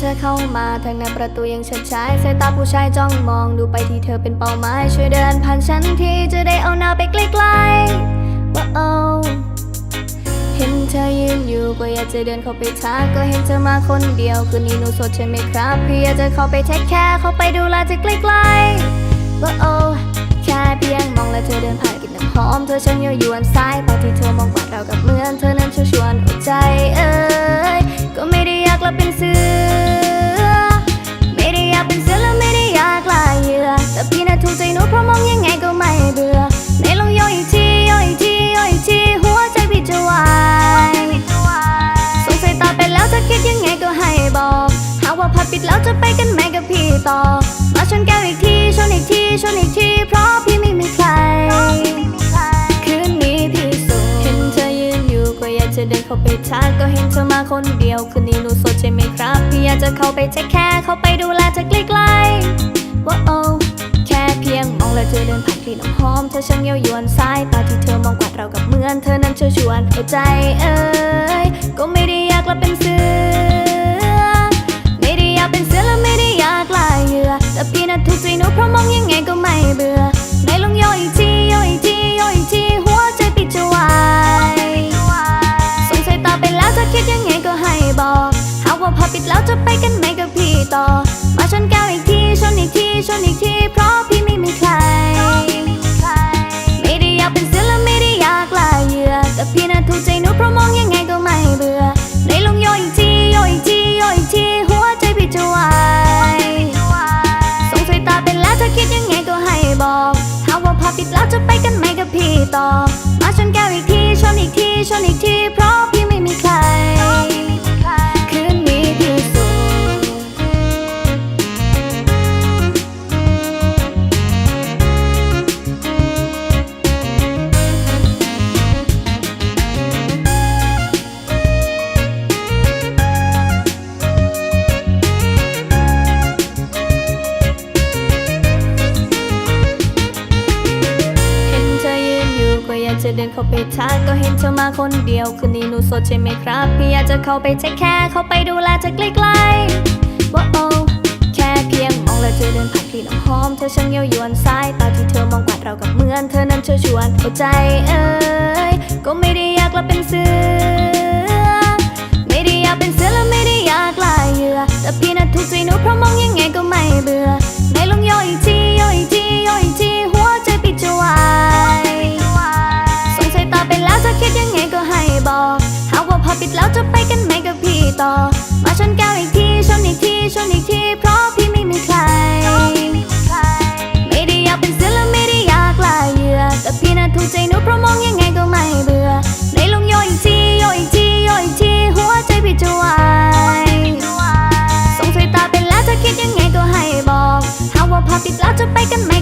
เธอเข้ามาทางหน้าประตูยังชัดชายสายตาผู้ชายจ้องมองดูไปที่เธอเป็นเป้าหมาย ช่วยเดินผ่านฉันทีจะได้เอาหน้าไปใกล้ๆว่าโอเห็นเธอยืนอยู่ก็อยากจะเดินเข้าไปทักก็เห็นเธอมาคนเดียวคืนนี้หนูสดใช่ไหมครับพี่อยากจะเข้าไปแท็กแค่เข้าไปดูแลจะใกล้ๆว่าโอแค่เพียงมองและเธอเดินผ่านกลินน้ำหอมเธอช่างยั่วยวนซ้ายตอนที่เธอมองกวาดเรากับเหมือนเธอนั้นชวนชวนหัวใจเอ้ยก็ไม่ได้ เธอมาคนเดียวคืนนี้หนูโสดใช่ไหมครับพี่อยากจะเข้าไปเทคแค่เข้าไปดูแลเธอใกล้ๆว่าโอ้แค่เพียงมองแล้วเธอเดินผ่านกลิ่นหอมเธอช่างเย้ายวนสายตาที่เธอมองกวาดเรากับเหมือนเธอนั้นเชิญชวนเอาใจเอ้ยก็ไม่ได้อยากลับเป็นเสือ ปิดแล้วจะไปกันไหมกับพี่ต่อ มาชนแก้วอีกที ชนอีกที ชนอีกที จะเดินเข้าไปทักก็เห็นเธอมาคนเดียว คืนนี้หนูโสดใช่ไหมครับ พี่อยากจะเข้าไปเช็คแค่เข้าไปดูแลเธอใกล้ๆว้าโอ้แค่เพียงมองแล้วเธอเดินผ่านกลิ่น้ำหอมเธอช่างเย้ายวนสายตาที่เธอมองกวาดเรากับเหมือนเธอนั้นเชิญชวนเอาใจเอ้ยก็ไม่ได้อยากและเป็นเสือ เราจะไปกันไหมกับพี่ต่อ มาชนแก้วอีกทีชนอีกทีชนอีกทีเพราะพี่ไม่มีใคร ไม่ได้อยากเป็นเสือและไม่ได้อยากลายเหยื่อแต่พี่น่ะถูกใจหนูเพราะมองยังไงก็ไม่เบื่อในลงโยอีกทีโยอีกทีโยอีกทีหัวใจพี่จะวายสงสัยตาเป็นแล้วจะคิดยังไงก็ให้บอกหาว่าพาปิดแล้วจะไปกันไหม